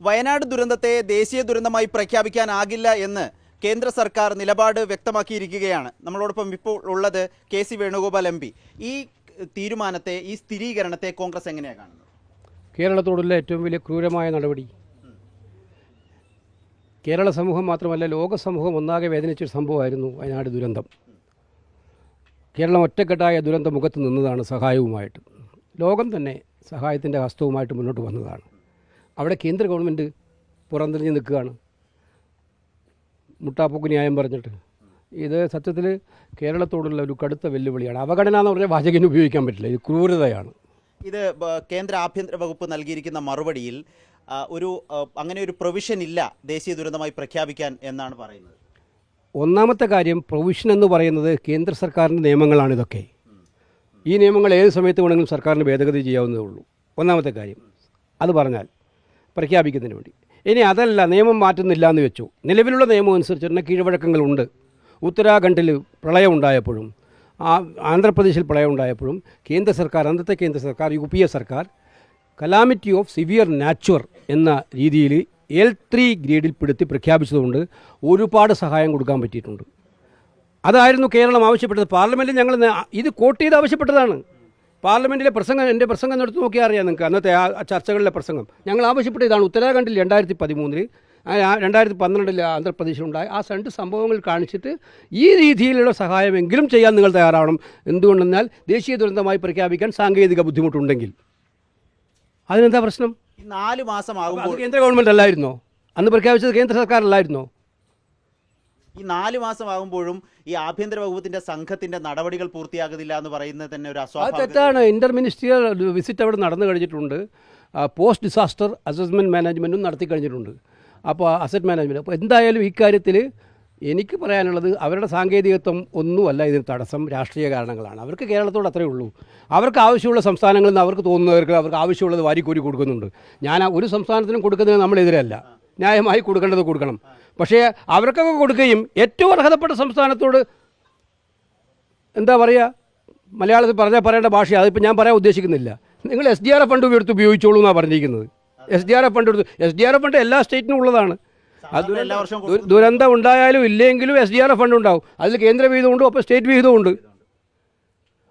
വയനാട് ദുരന്തത്തെ ദേശീയ ദുരന്തമായി പ്രഖ്യാപിക്കാനാകില്ല എന്ന് കേന്ദ്ര സർക്കാർ നിലപാട് വ്യക്തമാക്കിയിരിക്കുകയാണ്. നമ്മളോടൊപ്പം ഇപ്പോൾ ഉള്ളത് കെ സി വേണുഗോപാൽ എം ഈ തീരുമാനത്തെ ഈ സ്ഥിരീകരണത്തെ കോൺഗ്രസ് എങ്ങനെയാണ് കാണുന്നത്? കേരളത്തോടുള്ള ഏറ്റവും വലിയ ക്രൂരമായ നടപടി. കേരള സമൂഹം മാത്രമല്ല ലോക സമൂഹം ഒന്നാകെ വേദനിച്ചൊരു സംഭവമായിരുന്നു വയനാട് ദുരന്തം. കേരളം ഒറ്റക്കെട്ടായ ദുരന്ത മുഖത്ത് നിന്നതാണ് സഹായവുമായിട്ട്. ലോകം തന്നെ സഹായത്തിന്റെ ഹസ്തവുമായിട്ട് മുന്നോട്ട് വന്നതാണ്. അവിടെ കേന്ദ്ര ഗവൺമെന്റ് പുറംതിരിഞ്ഞ് നിൽക്കുകയാണ്. മുട്ടാപ്പൊക്ക് ന്യായം പറഞ്ഞിട്ട്. ഇത് സത്യത്തിൽ കേരളത്തോടുള്ള ഒരു കടുത്ത വെല്ലുവിളിയാണ്. അവഗണന എന്ന് പറഞ്ഞാൽ വാചകന് ഉപയോഗിക്കാൻ പറ്റില്ല. ഇത് ക്രൂരതയാണ്. ഇത് കേന്ദ്ര ആഭ്യന്തര വകുപ്പ് നൽകിയിരിക്കുന്ന മറുപടിയിൽ ഒരു അങ്ങനെ ഒരു പ്രൊവിഷൻ ഇല്ല ദേശീയ ദുരന്തമായി പ്രഖ്യാപിക്കാൻ എന്നാണ് പറയുന്നത്. ഒന്നാമത്തെ കാര്യം പ്രൊവിഷൻ എന്ന് പറയുന്നത് കേന്ദ്ര സർക്കാരിന്റെ നിയമങ്ങളാണ് ഇതൊക്കെ. ഈ നിയമങ്ങൾ ഏത് സമയത്ത് വേണമെങ്കിലും സർക്കാരിന് ഭേദഗതി ചെയ്യാവുന്നതേ ഉള്ളൂ. ഒന്നാമത്തെ കാര്യം അത് പറഞ്ഞാൽ പ്രഖ്യാപിക്കുന്നതിന് വേണ്ടി. ഇനി അതല്ല നിയമം മാറ്റുന്നില്ല എന്ന് വെച്ചു. നിലവിലുള്ള നിയമം അനുസരിച്ച് തന്നെ കീഴ്വഴക്കങ്ങളുണ്ട്. ഉത്തരാഖണ്ഡിൽ പ്രളയം ഉണ്ടായപ്പോഴും ആന്ധ്രാപ്രദേശിൽ പ്രളയം ഉണ്ടായപ്പോഴും കേന്ദ്ര സർക്കാർ അന്നത്തെ കേന്ദ്ര സർക്കാർ യു പി എ സർക്കാർ കലാമിറ്റി ഓഫ് സിവിയർ നാച്ചുർ എന്ന രീതിയിൽ എൽ ത്രീ ഗ്രേഡിൽ പെടുത്തി പ്രഖ്യാപിച്ചതുകൊണ്ട് ഒരുപാട് സഹായം കൊടുക്കാൻ പറ്റിയിട്ടുണ്ട്. അതായിരുന്നു കേരളം ആവശ്യപ്പെട്ടത്. പാർലമെന്റിൽ ഞങ്ങൾ ഇത് കോട്ട് ചെയ്ത് ആവശ്യപ്പെട്ടതാണ്. പാർലമെന്റിലെ പ്രസംഗം എന്റെ പ്രസംഗം എടുത്ത് നോക്കിയാൽ അറിയാം നിങ്ങൾക്ക്. അന്നത്തെ ആ ചർച്ചകളിലെ പ്രസംഗം. ഞങ്ങൾ ആവശ്യപ്പെട്ട ഇതാണ് ഉത്തരാഖണ്ഡിൽ രണ്ടായിരത്തി പതിമൂന്നിൽ രണ്ടായിരത്തി പന്ത്രണ്ടിൽ ആന്ധ്രാപ്രദേശിലുണ്ടായ ആ രണ്ട് സംഭവങ്ങൾ കാണിച്ചിട്ട് ഈ രീതിയിലുള്ള സഹായമെങ്കിലും ചെയ്യാൻ നിങ്ങൾ തയ്യാറാവണം. എന്തുകൊണ്ടെന്നാൽ ദേശീയ ദുരന്തമായി പ്രഖ്യാപിക്കാൻ സാങ്കേതിക ബുദ്ധിമുട്ടുണ്ടെങ്കിൽ. അതിനെന്താ പ്രശ്നം? നാല് മാസം അത് കേന്ദ്ര ഗവൺമെന്റ് അല്ലായിരുന്നോ? അന്ന് പ്രഖ്യാപിച്ചത് കേന്ദ്ര സർക്കാർ അല്ലായിരുന്നോ ഈ നാല് മാസമാകുമ്പോഴും ഈ ആഭ്യന്തര വകുപ്പിന്റെ സംഘത്തിന്റെ നടപടികൾ പൂർത്തിയാകുന്നില്ല എന്ന് പറയുന്നത് തന്നെ ഒരു അസ്വാഭാവിക തെറ്റാണ്. ഇന്റർ മിനിസ്ട്രിയൽ വിസിറ്റ് അവിടെ നടന്നു കഴിഞ്ഞിട്ടുണ്ട്. പോസ്റ്റ് ഡിസാസ്റ്റർ അസസ്മെന്റ് മാനേജ്മെന്റും നടത്തി കഴിഞ്ഞിട്ടുണ്ട്. അപ്പോൾ അസറ്റ് മാനേജ്മെന്റ് അപ്പോൾ എന്തായാലും ഇക്കാര്യത്തിൽ എനിക്ക് പറയാനുള്ളത് അവരുടെ സാങ്കേതികത്വം ഒന്നുമല്ല ഇതിന് തടസ്സം. രാഷ്ട്രീയ കാരണങ്ങളാണ്. അവർക്ക് കേരളത്തോട് അത്രയേ ഉള്ളൂ. അവർക്ക് ആവശ്യമുള്ള സംസ്ഥാനങ്ങളിൽ നിന്ന് അവർക്ക് തോന്നുന്നവർക്ക് അവർക്ക് ആവശ്യമുള്ളത് വാരിക്കോരി കൊടുക്കുന്നുണ്ട്. ഞാൻ ഒരു സംസ്ഥാനത്തിനും കൊടുക്കുന്നതിന് നമ്മളെതിരല്ല. ന്യായമായി കൊടുക്കേണ്ടത് കൊടുക്കണം. പക്ഷേ അവർക്കൊക്കെ കൊടുക്കുകയും ഏറ്റവും അർഹതപ്പെട്ട സംസ്ഥാനത്തോട് എന്താ പറയുക? മലയാളത്തിൽ പറഞ്ഞാൽ പറയേണ്ട ഭാഷ അതിപ്പോൾ ഞാൻ പറയാൻ ഉദ്ദേശിക്കുന്നില്ല. നിങ്ങൾ S D R F fund എടുത്ത് ഉപയോഗിച്ചോളൂ എന്നാണ് പറഞ്ഞിരിക്കുന്നത്. S D R F fund എടുത്ത് S D R F fund എല്ലാ സ്റ്റേറ്റിനും ഉള്ളതാണ്. അത് ദുരന്തം ഉണ്ടായാലും ഇല്ലെങ്കിലും S D R F fund ഉണ്ടാവും. അതിൽ കേന്ദ്ര വിഹിതമുണ്ട് അപ്പോൾ സ്റ്റേറ്റ് വിഹിതമുണ്ട്.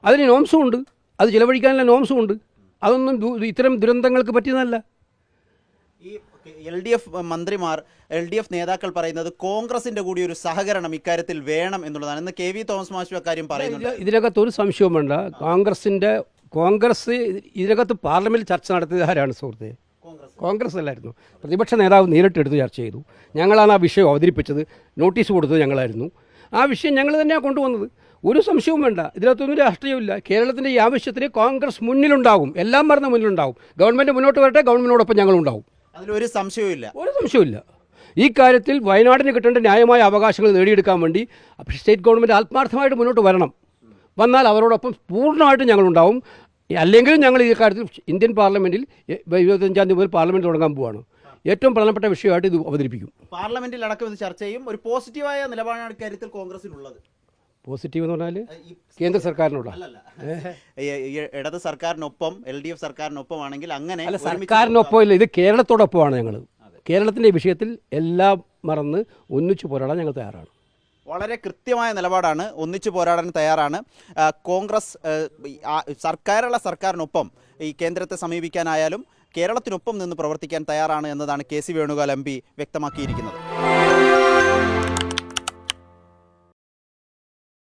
അതിന് നോംസും ഉണ്ട്. അത് ചിലവഴിക്കാനുള്ള നോംസും ഉണ്ട്. അതൊന്നും ഇത്തരം ദുരന്തങ്ങൾക്ക് പറ്റിയതല്ല. ഈ എൽ ഡി എഫ് മന്ത്രിമാർ എൽ ഡി എഫ് നേതാക്കൾ പറയുന്നത് കോൺഗ്രസിന്റെ കൂടി ഒരു സഹകരണം ഇക്കാര്യത്തിൽ വേണം എന്നുള്ളതാണ്. ഇന്ന് കെ വി തോമസ് മാഷു അക്കാര്യം പറയുന്നുണ്ട്. ഇതിൽ- ഇതിനകത്ത് ഒരു സംശയവും വേണ്ട കോൺഗ്രസിന്റെ കോൺഗ്രസ് ഇതിനകത്ത് പാർലമെന്റിൽ ചർച്ച നടത്തിയത് ആരാണ് സുഹൃത്തെ? കോൺഗ്രസ്. കോൺഗ്രസ് അല്ലായിരുന്നു. പ്രതിപക്ഷ നേതാവ് നേരിട്ടെടുത്ത് ചർച്ച ചെയ്തു. ഞങ്ങളാണ് ആ വിഷയം അവതരിപ്പിച്ചത്. നോട്ടീസ് കൊടുത്തത് ഞങ്ങളായിരുന്നു. ആ വിഷയം ഞങ്ങൾ തന്നെയാണ് കൊണ്ടുവന്നത്. ഒരു സംശയവും വേണ്ട. ഇതിനകത്തൊന്നും രാഷ്ട്രീയമില്ല കേരളത്തിന്റെ ഈ ആവശ്യത്തിന് കോൺഗ്രസ് മുന്നിലുണ്ടാകും എല്ലാം മറന്ന മുന്നിലുണ്ടാകും ഗവൺമെന്റ് മുന്നോട്ട് വരട്ടെ ഗവൺമെന്റിനോടൊപ്പം ഞങ്ങളുണ്ടാവും. അതിലൊരു സംശയവുമില്ല. ഒരു സംശയമില്ല ഈ കാര്യത്തിൽ വയനാടിന് കിട്ടേണ്ട ന്യായമായ അവകാശങ്ങൾ നേടിയെടുക്കാൻ വേണ്ടി സ്റ്റേറ്റ് ഗവൺമെന്റ് ആത്മാർത്ഥമായിട്ട് മുന്നോട്ട് വരണം. വന്നാൽ അവരോടൊപ്പം പൂർണമായിട്ടും ഞങ്ങളുണ്ടാവും. അല്ലെങ്കിൽ ഞങ്ങൾ ഈ കാര്യത്തിൽ ഇന്ത്യൻ പാർലമെന്റിൽ ഇരുപത്തഞ്ചാം തീയതി മുതൽ പാർലമെന്റ് തുടങ്ങാൻ പോവാണ്. ഏറ്റവും പ്രധാനപ്പെട്ട വിഷയമായിട്ട് ഇത് അവതരിപ്പിക്കും. പാർലമെന്റിൽ അടക്കം ഇത് ചർച്ച ചെയ്യും. ഒരു പോസിറ്റീവായ നിലപാടാണ് ഇക്കാര്യത്തിൽ കോൺഗ്രസിനുള്ളത്. പോസിറ്റീവ് എന്ന് പറഞ്ഞാൽ കേന്ദ്ര സർക്കാരിനോടാ. ഇടത് സർക്കാരിനൊപ്പം എൽ ഡി എഫ് സർക്കാരിനൊപ്പം ആണെങ്കിൽ അങ്ങനെ അല്ല സർക്കാരിനൊപ്പം ഇല്ല ഇത് കേരളത്തോടൊപ്പമാണ് ഞങ്ങൾ കേരളത്തിന്റെ വിഷയത്തിൽ എല്ലാം മറന്ന് ഒന്നിച്ചു പോരാടാൻ ഞങ്ങൾ തയ്യാറാണ്. വളരെ കൃത്യമായ നിലപാടാണ് ഒന്നിച്ചു പോരാടാൻ തയ്യാറാണ്. കോൺഗ്രസ് സർക്കാരുള്ള സർക്കാരിനൊപ്പം ഈ കേന്ദ്രത്തെ സമീപിക്കാനായാലും കേരളത്തിനൊപ്പം നിന്ന് പ്രവർത്തിക്കാൻ തയ്യാറാണ് എന്നതാണ് K C Venugopal M P വ്യക്തമാക്കിയിരിക്കുന്നത്.